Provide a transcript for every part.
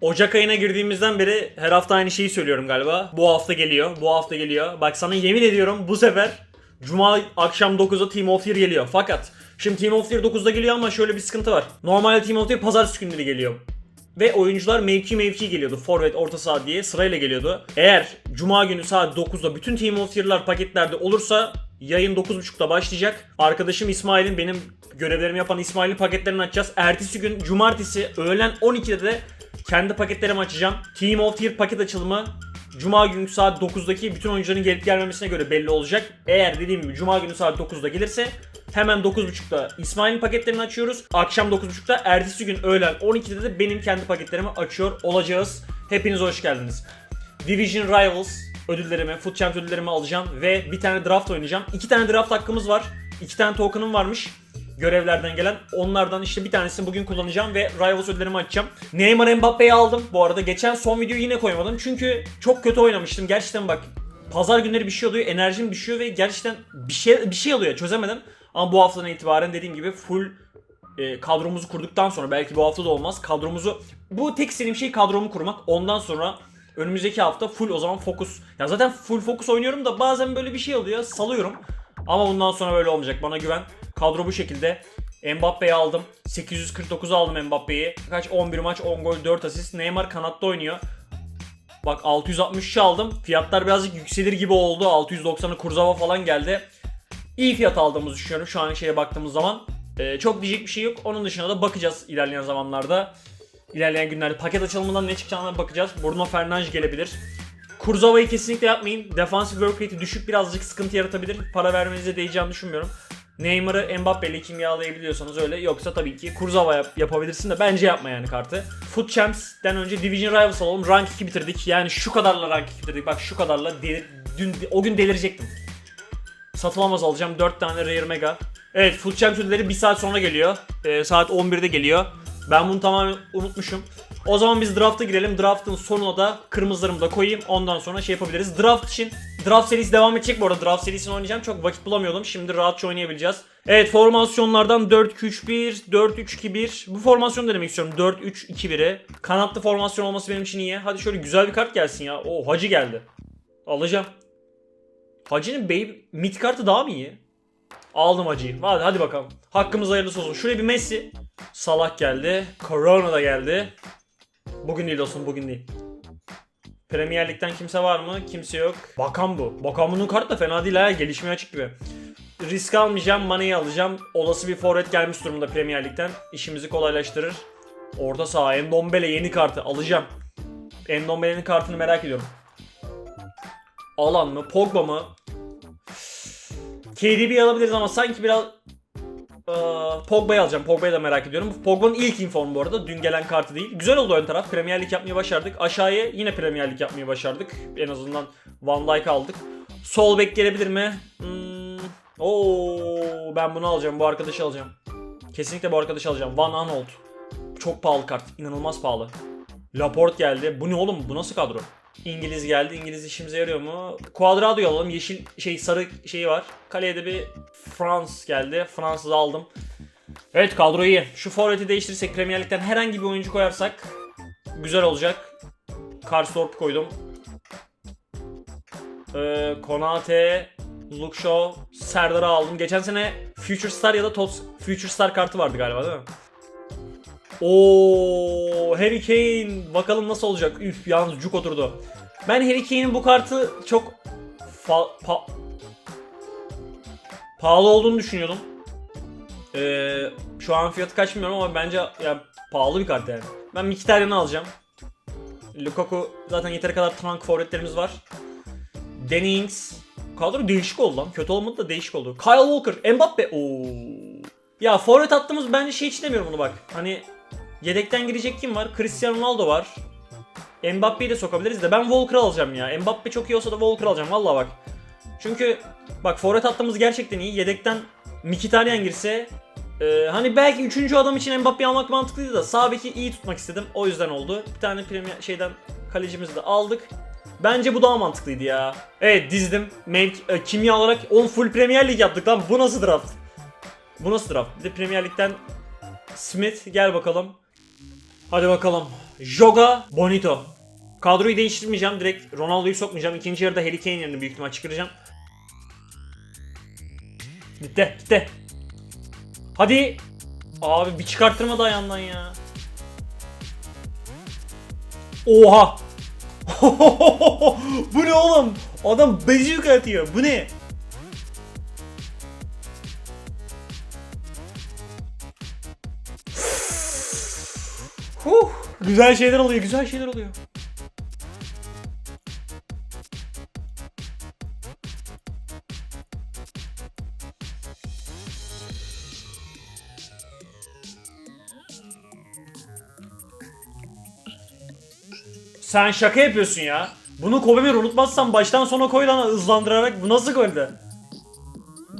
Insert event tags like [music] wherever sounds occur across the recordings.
Ocak ayına girdiğimizden beri her hafta aynı şeyi söylüyorum galiba. Bu hafta geliyor, bu hafta geliyor. Bak sana yemin ediyorum bu sefer Cuma akşam 9'da Team of Year geliyor. Fakat şimdi Team of Year 9'da geliyor ama şöyle bir sıkıntı var. Normalde Team of Year pazartesi günleri geliyor. Ve oyuncular mevki mevki geliyordu. Forvet, orta saha diye sırayla geliyordu. Eğer Cuma günü saat 9'da bütün Team of the Year'lar paketlerde olursa yayın 9.30'da başlayacak. Arkadaşım İsmail'in benim görevlerimi yapan İsmail'in paketlerini açacağız. Ertesi gün cumartesi öğlen 12'de de kendi paketlerimi açacağım. Team of Year paket açılımı Cuma günü saat 9'daki bütün oyuncuların gelip gelmemesine göre belli olacak. Eğer dediğim gibi Cuma günü saat 9'da gelirse hemen 9.30'da İsmail'in paketlerini açıyoruz. Akşam 9.30'da ertesi gün öğlen 12'de de benim kendi paketlerimi açıyor olacağız. Hepiniz hoş geldiniz. Division Rivals ödüllerimi, Foot Champs ödüllerimi alacağım ve bir tane draft oynayacağım. İki tane draft hakkımız var. İki tane token'ım varmış görevlerden gelen. Onlardan işte bir tanesini bugün kullanacağım ve Rivals ödüllerimi açacağım. Neymar Mbappe'yi aldım. Bu arada geçen son videoyu yine koymadım. Çünkü çok kötü oynamıştım. Gerçekten bak pazar günleri bir şey oluyor. Enerjim düşüyor ve gerçekten bir şey bir şey oluyor. Çözemedim. Ama bu haftadan itibaren dediğim gibi full e, kadromuzu kurduktan sonra belki bu hafta da olmaz. Kadromuzu bu tek istediğim şey kadromu kurmak. Ondan sonra önümüzdeki hafta full o zaman fokus. Ya zaten full fokus oynuyorum da bazen böyle bir şey oluyor. Salıyorum. Ama bundan sonra böyle olmayacak. Bana güven. Kadro bu şekilde. Mbappe'yi aldım. 849 aldım Mbappe'yi. Kaç 11 maç 10 gol 4 asist. Neymar kanatta oynuyor. Bak 663 aldım. Fiyatlar birazcık yükselir gibi oldu. 690'ı Kurzava falan geldi. İyi fiyat aldığımızı düşünüyorum şu an şeye baktığımız zaman. Ee, çok diyecek bir şey yok. Onun dışında da bakacağız ilerleyen zamanlarda. İlerleyen günlerde paket açılımından ne çıkacağına bakacağız. Bruno Fernandes gelebilir. Kurzava'yı kesinlikle yapmayın. Defansif work rate'i düşük birazcık sıkıntı yaratabilir. Para vermenize değeceğini düşünmüyorum. Neymar'ı Mbappe ile kimyalayabiliyorsanız öyle. Yoksa tabii ki Kurzava yap- yapabilirsin de bence yapma yani kartı. Foot Champs'den önce Division Rivals alalım. Rank 2 bitirdik. Yani şu kadarla rank 2 bitirdik. Bak şu kadarla delir, dün, o gün delirecektim. Satılamaz alacağım. 4 tane Rare Mega. Evet Foot Champs ödülleri 1 saat sonra geliyor. Ee, saat 11'de geliyor. Ben bunu tamamen unutmuşum. O zaman biz draft'a girelim. Draft'ın sonuna da kırmızılarımı da koyayım. Ondan sonra şey yapabiliriz. Draft için draft serisi devam edecek bu arada. Draft serisini oynayacağım. Çok vakit bulamıyordum. Şimdi rahatça oynayabileceğiz. Evet formasyonlardan 4-2-3-1, 4-3-2-1. Bu formasyon da demek istiyorum. 4-3-2-1'e. Kanatlı formasyon olması benim için iyi. Hadi şöyle güzel bir kart gelsin ya. O Hacı geldi. Alacağım. Hacı'nın Babe mid kartı daha mı iyi? Aldım Hacı'yı. Hadi, hadi bakalım. Hakkımız hayırlısı olsun. Şuraya bir Messi. Salah geldi. Corona da geldi. Bugün değil olsun bugün değil. Premier Lig'den kimse var mı? Kimse yok. Bakan bu. Bakan bunun kartı da fena değil ha. Gelişmeye açık gibi. Risk almayacağım. Mane'yi alacağım. Olası bir forvet gelmiş durumda Premier Lig'den. İşimizi kolaylaştırır. Orta saha. Endombele yeni kartı. Alacağım. Endombele'nin kartını merak ediyorum. Alan mı? Pogba mı? KDB alabiliriz ama sanki biraz Pogba'yı alacağım. Pogba'yı da merak ediyorum. Pogba'nın ilk informu bu arada. Dün gelen kartı değil. Güzel oldu ön taraf. Premier Lig yapmayı başardık. Aşağıya yine Premier Lig yapmayı başardık. En azından Van Dijk aldık. Sol bek gelebilir mi? Hmm. Oo, ben bunu alacağım. Bu arkadaşı alacağım. Kesinlikle bu arkadaşı alacağım. Van Aanholt. Çok pahalı kart. İnanılmaz pahalı. Laporte geldi. Bu ne oğlum? Bu nasıl kadro? İngiliz geldi. İngiliz işimize yarıyor mu? Cuadrado'yu alalım. Yeşil şey sarı şeyi var. Kaleye de bir Frans geldi. Fransız aldım. Evet kadro iyi. Şu forveti değiştirirsek Premier Lig'den herhangi bir oyuncu koyarsak güzel olacak. Karsdorp koydum. Ee, Konate, Luke Shaw, Serdar'ı aldım. Geçen sene Future Star ya da Tots Future Star kartı vardı galiba değil mi? Oo, Harry Kane. Bakalım nasıl olacak. Üf yalnız cuk oturdu. Ben Harry Kane'in bu kartı çok fa- pa- pahalı olduğunu düşünüyordum. Ee, şu an fiyatı kaç ama bence ya pahalı bir kart yani. Ben Mkhitaryan'ı alacağım. Lukaku zaten yeteri kadar trunk forvetlerimiz var. Danny Ings. Kadro değişik oldu lan. Kötü olmadı da değişik oldu. Kyle Walker, Mbappe. Oo. Ya forvet attığımız bence şey için demiyorum bunu bak. Hani yedekten girecek kim var? Cristiano Ronaldo var. Mbappe'yi de sokabiliriz de ben Walker alacağım ya. Mbappe çok iyi olsa da Walker alacağım vallahi bak. Çünkü bak forvet attığımız gerçekten iyi. Yedekten Mkhitaryan girse e, hani belki üçüncü adam için Mbappe'yi almak mantıklıydı da sağ beki iyi tutmak istedim. O yüzden oldu. Bir tane premier şeyden kalecimizi de aldık. Bence bu daha mantıklıydı ya. Evet dizdim. Mevki, e, kimya olarak 10 full Premier Lig yaptık lan. Bu nasıl draft? Bu nasıl draft? Bir de Premier Lig'den Smith gel bakalım. Hadi bakalım. Joga Bonito. Kadroyu değiştirmeyeceğim. Direkt Ronaldo'yu sokmayacağım. İkinci yarıda Harry Kane yerine büyük ihtimal çıkaracağım. Bitti, bitti. Hadi. Abi bir çıkarttırma da ayağından ya. Oha. [laughs] Bu ne oğlum? Adam bezi yükseltiyor. Bu ne? Huh. Güzel şeyler oluyor, güzel şeyler oluyor. Sen şaka yapıyorsun ya. Bunu Kobemir unutmazsan baştan sona koy lan hızlandırarak. Bu nasıl goldü?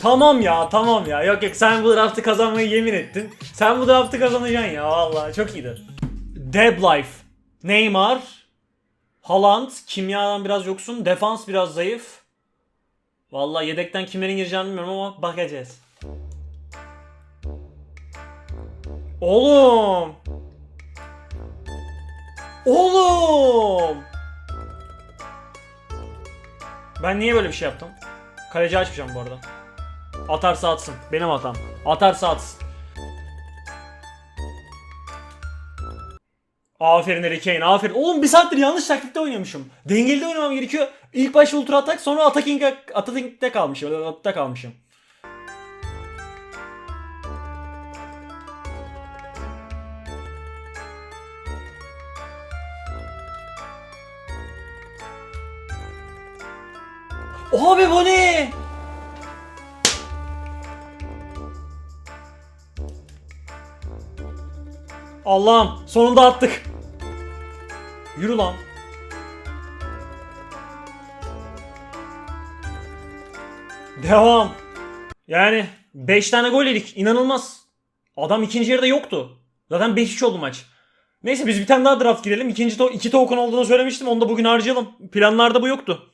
Tamam ya tamam ya. Yok yok sen bu draftı kazanmayı yemin ettin. Sen bu draftı kazanacaksın ya vallahi çok iyiydi. Deb Life. Neymar. Haaland. Kimyadan biraz yoksun. Defans biraz zayıf. Vallahi yedekten kimlerin gireceğini bilmiyorum ama bakacağız. Oğlum. Oğlum. Ben niye böyle bir şey yaptım? Kaleci açmayacağım bu arada. Atarsa atsın. Benim hatam. Atarsa atsın. Aferin Harry Kane aferin. Oğlum bir saattir yanlış taktikte oynamışım. Dengeli de oynamam gerekiyor. İlk başta ultra atak sonra attacking attacking kalmışım. Atakta kalmışım. Abi bu ne? Allah'ım sonunda attık. Yürü lan. Devam. Yani 5 tane gol yedik. İnanılmaz. Adam ikinci yarıda yoktu. Zaten 5-3 oldu maç. Neyse biz bir tane daha draft girelim. İkinci to iki token olduğunu söylemiştim. Onu da bugün harcayalım. Planlarda bu yoktu.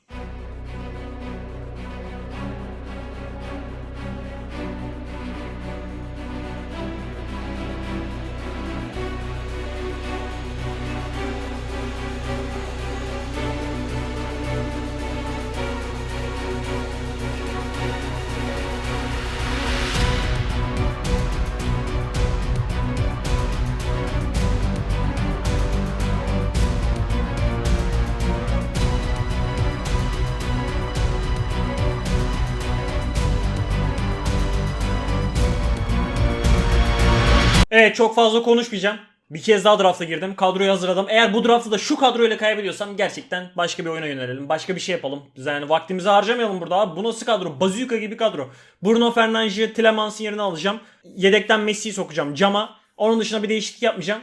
Evet çok fazla konuşmayacağım. Bir kez daha draft'a girdim. Kadroyu hazırladım. Eğer bu draftı da şu kadroyla kaybediyorsam gerçekten başka bir oyuna yönelelim. Başka bir şey yapalım. Yani vaktimizi harcamayalım burada abi. Bu nasıl kadro? Bazooka gibi kadro. Bruno Fernandes'i Tillemans'ın yerine alacağım. Yedekten Messi'yi sokacağım cama. Onun dışında bir değişiklik yapmayacağım.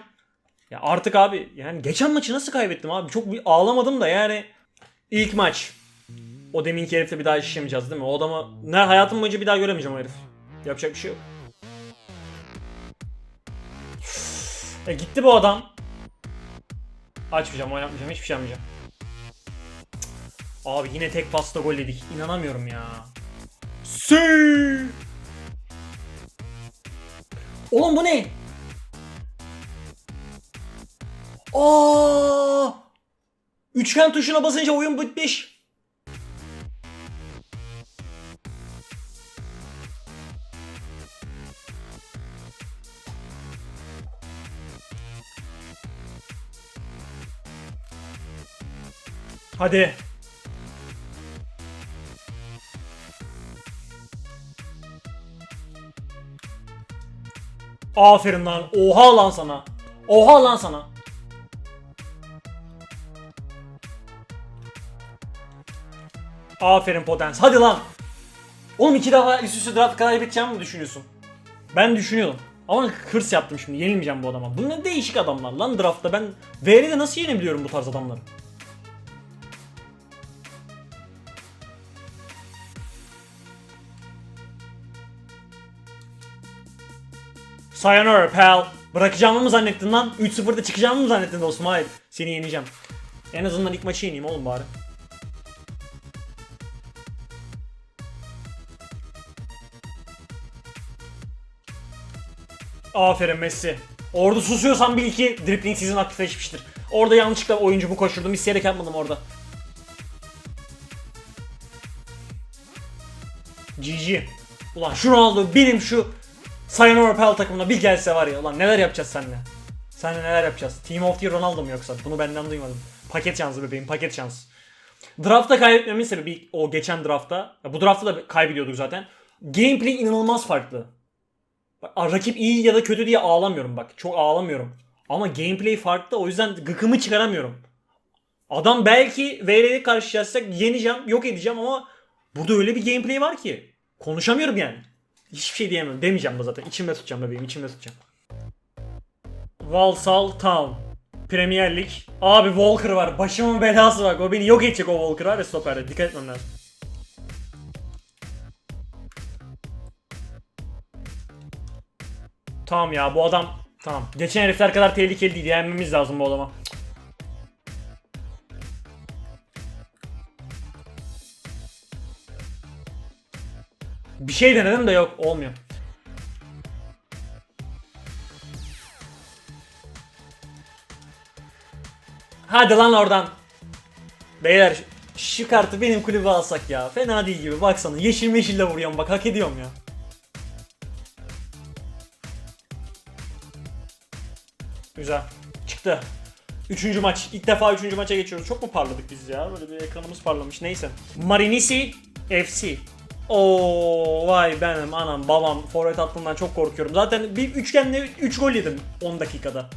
Ya artık abi yani geçen maçı nasıl kaybettim abi? Çok ağlamadım da yani ilk maç. O deminki herifle bir daha işlemeyeceğiz değil mi? O adamı ne hayatım boyunca bir daha göremeyeceğim o herif. Yapacak bir şey yok. E gitti bu adam. Açmayacağım, oynatmayacağım, hiçbir şey yapmayacağım. Abi yine tek pasta gol yedik. İnanamıyorum ya. Sü. Oğlum bu ne? Aa! Üçgen tuşuna basınca oyun bitmiş. Hadi. Aferin lan. Oha lan sana. Oha lan sana. Aferin Potens. Hadi lan. Oğlum iki defa üst üste draft kaybedeceğimi mi düşünüyorsun? Ben düşünüyordum. Ama hırs yaptım şimdi. Yenilmeyeceğim bu adama. Bunlar değişik adamlar lan draftta. Ben VR'de nasıl yenebiliyorum bu tarz adamları? Sayonara pal. Bırakacağımı mı zannettin lan? 3-0'da çıkacağımı mı zannettin dostum? Hayır. Seni yeneceğim. En azından ilk maçı yeneyim oğlum bari. Aferin Messi. Orada susuyorsan bil ki dribbling season aktifleşmiştir. Orada yanlışlıkla oyuncumu koşturdum. isteyerek yapmadım orada. GG. Ulan şu Ronaldo benim şu Sayonara Pel takımına bir gelse var ya ulan neler yapacağız seninle. Seninle neler yapacağız? Team of the Ronaldo mu yoksa? Bunu benden duymadım. Paket şansı bebeğim paket şans. Draftta kaybetmemin sebebi o geçen draftta. Bu draftta da kaybediyorduk zaten. Gameplay inanılmaz farklı. Bak, rakip iyi ya da kötü diye ağlamıyorum bak. Çok ağlamıyorum. Ama gameplay farklı o yüzden gıkımı çıkaramıyorum. Adam belki VR'ye karşılaşacaksak yeneceğim, yok edeceğim ama burada öyle bir gameplay var ki. Konuşamıyorum yani. Hiçbir şey diyemem. Demeyeceğim de zaten. İçimde tutacağım bebeğim. içimde tutacağım. Walsall Town. Premier Lig. Abi Walker var. Başımın belası bak. O beni yok edecek o Walker var ya stoperde. Dikkat etmem lazım. Tamam ya bu adam tamam. Geçen herifler kadar tehlikeli değil. Yenmemiz lazım bu adama. Şey denedim de yok olmuyor. Hadi lan oradan. Beyler şu kartı benim kulübe alsak ya. Fena değil gibi baksana. Yeşil meşille vuruyorum bak hak ediyorum ya. Güzel. Çıktı. Üçüncü maç. İlk defa üçüncü maça geçiyoruz. Çok mu parladık biz ya? Böyle bir ekranımız parlamış. Neyse. Marinisi FC. Oo vay benim anam babam forvet hattından çok korkuyorum. Zaten bir üçgenle 3 gol yedim 10 dakikada.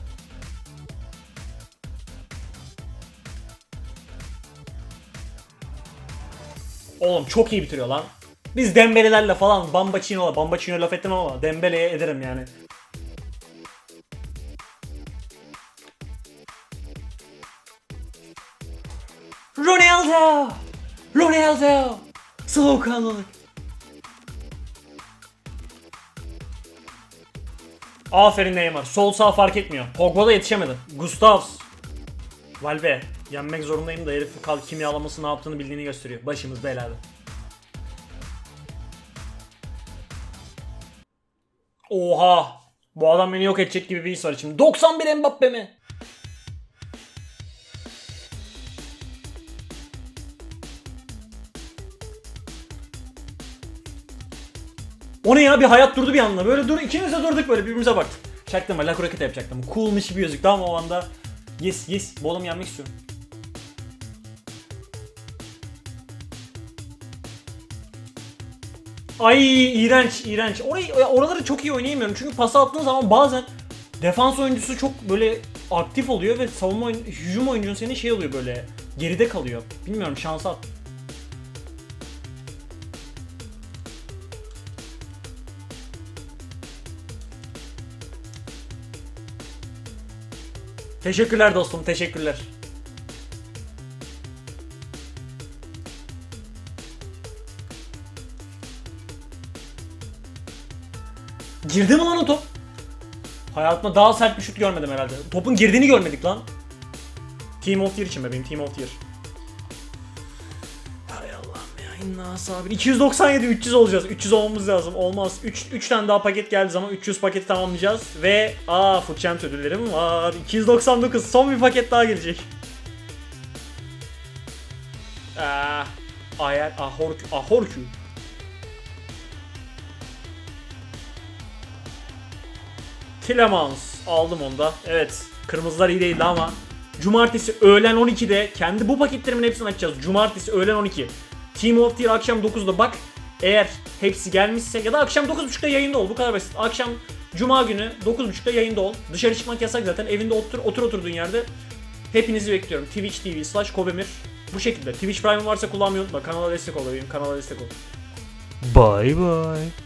Oğlum çok iyi bitiriyor lan. Biz Dembele'lerle falan Bambacino'la, Bambacino laf ettim ama Dembele'ye ederim yani. Ronaldo! Ronaldo! Soğukkanlılık. Aferin Neymar. Sol sağ fark etmiyor. Pogba da yetişemedi. Gustavs. Valve. Yenmek zorundayım da herif kal kimyalaması ne yaptığını bildiğini gösteriyor. Başımız belada. Oha. Bu adam beni yok edecek gibi bir his var içimde. 91 Mbappe mi? O ne ya bir hayat durdu bir anda. Böyle dur ikimiz de durduk böyle birbirimize baktık. Çaktım la kroket yapacaktım. Coolmuş gibi gözüktü ama o anda yes yes bu adamı yenmek istiyorum. Ay iğrenç iğrenç. Orayı oraları çok iyi oynayamıyorum. Çünkü pas attığın zaman bazen defans oyuncusu çok böyle aktif oluyor ve savunma oyun, hücum oyuncun senin şey oluyor böyle geride kalıyor. Bilmiyorum şansa at. Teşekkürler dostum, teşekkürler. Girdi mi lan o top? Hayatımda daha sert bir şut görmedim herhalde. Topun girdiğini görmedik lan. Team of Year için bebeğim, Team of Year. Ya sabir. 297 300 olacağız. 300 olmamız lazım. Olmaz. 3 3 tane daha paket geldiği zaman 300 paketi tamamlayacağız ve aa Food Champs ödüllerim var. 299 son bir paket daha gelecek. Aa, Ayer Ahork Ahorku. Tilemans aldım onu da. Evet. Kırmızılar iyi değildi ama Cumartesi öğlen 12'de kendi bu paketlerimin hepsini açacağız. Cumartesi öğlen 12. Team of Year akşam 9'da bak. Eğer hepsi gelmişse ya da akşam 9.30'da yayında ol. Bu kadar basit. Akşam Cuma günü 9.30'da yayında ol. Dışarı çıkmak yasak zaten. Evinde otur otur oturduğun yerde. Hepinizi bekliyorum. Twitch TV slash Kobemir. Bu şekilde. Twitch Prime varsa kullanmayı unutma. Kanala destek ol bebeğim. Kanala destek ol. Bye bye.